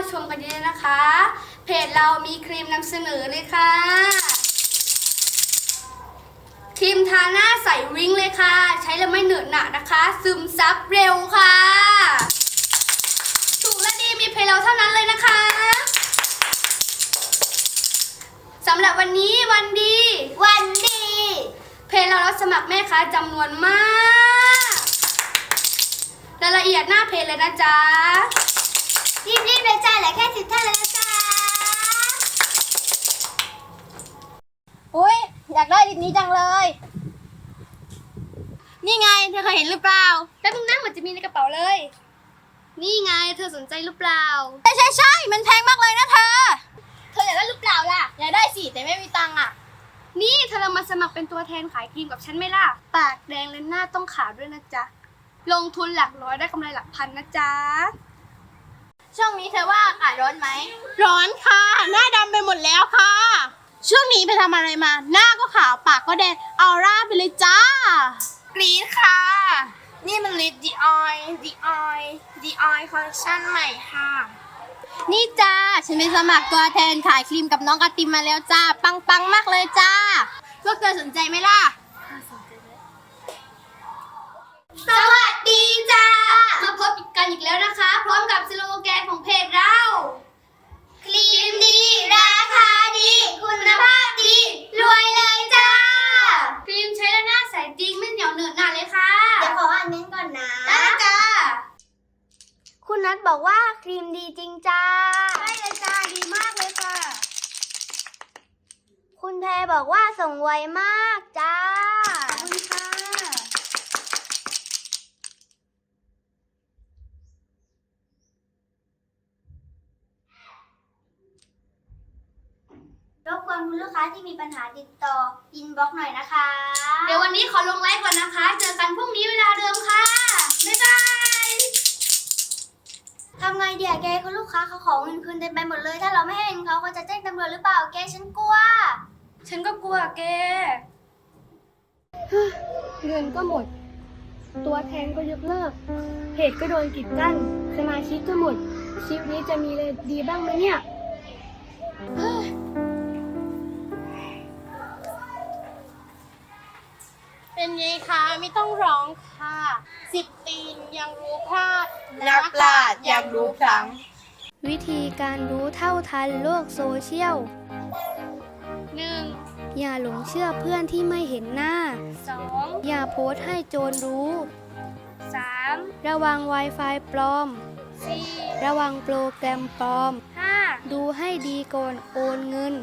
ามาชมกันเยอะนะคะ เพจเรามีครีมนำเสนอเลยค่ะ ครีมทาหน้าใสวิ้งเลยค่ะ ใช้แล้วไม่เหนอะหนะนะคะ ซึมซับเร็วค่ะถูกและดีมีเพจเราเท่านั้นเลยนะคะสำหรับวันนี้วันดี วันดี เพจเรารับสมัครแม่ค้าจำนวนมากรายละเอียดหน้าเพจเลยนะจ๊ะ รีบๆเลยจ้าเหลือแค่สิบท่านแล้วนะจ้า อุ้ยอยากได้ดิ นนี้จังเลย นี่ไงเธอเคยเห็นหรือเปล่าแป๊บนึงนะเหมือนจะมีในกระเป๋าเลย นี่ไงเธอสนใจหรือเปล่า ใช่ใช่ใช่มันแพงมากเลยนะเธอ เธออยากได้หรือเปล่าล่ะ อยากได้สิแต่ไม่มีตังค์อะ นี่เธอลองมาสมัครเป็นตัวแทนขายครีมกับฉันไหมล่ะ ปากแดงและหน้าต้องขาวด้วยนะจ๊ะ ลงทุนหลักร้อยได้กำไรหลักพันนะจ๊ะ ช่วงนี้เธอว่าอากาศร้อนไหม ร้อนค่ะ หน้าดำไปหมดแล้วค่ะ ช่วงนี้ไปทำอะไรมา หน้าก็ขาวปากก็แดงออร่าไปเลยจ้ากรี๊ดค่ะ นี่มันลิปดีออยดีออยดีออยคอลเลคชั่นใหม่ค่ะ นี่จ้าฉันไปสมัครตัวแทนขายครีมกับน้องกระติมมาแล้วจ้า ปังปังๆมากเลยจ้าพวกเธอสนใจไหมล่ะ สวัสดีจ้า มาพบกันอีกแล้วนะคะ พร้อมกับสโลแกนของเพจเรา ครีมดี ราคาดี คุณภาพดี รวยเลยจ้า ครีมใช้แล้วหน้าใสจริงไม่เหนียวเหนอะหนาเลยค่ะ เดี๋ยวขออ่านเม้นต์ก่อนนะ ได้นะจ้า คุณนัท บอกว่าครีมดีจริงจ้า ใช่เลยจ้าดีมากเลยค่ะ คุณแพรบอกว่าส่งไวมากจ้า ขอบคุณค่ะ รบกวนคุณลูกค้าที่มีปัญหาติดต่ออินบ็อกหน่อยนะคะ เดี๋ยววันนี้ขอลงไลฟ์ก่อนนะคะ เจอกันพรุ่งนี้เวลาเดิมค่ะ บ๊ายบาย ทำไงเดี๋ยวแกคุณลูกค้าเขาขอเงินคืนเต็มไปหมดเลย ถ้าเราไม่ให้เงินเขาเขาจะแจ้งตำรวจหรือเปล่าแกฉันกลัว ฉันก็กลัวแก เงินก็หมด ตัวแทนก็ยกเลิกเพจก็โดนกีดกั้นสมาชิกก็หมดชีวิตนี้จะมีเลยดีบ้างไหมเนี่ยเป็นไงคะไม่ต้องร้องค่ะ สิบตีนยังรู้พลาด นักปราชญ์ยังรู้พลั้งวิธีการรู้เท่าทันโลกโซเชียล 1. อย่าหลงเชื่อเพื่อนที่ไม่เห็นหน้า 2. อย่าโพสต์ให้โจรรู้ 3. ระวัง Wi-Fi ปลอม 4. ระวังโปรแกรมปลอม 5. ดูให้ดีก่อนโอนเงิน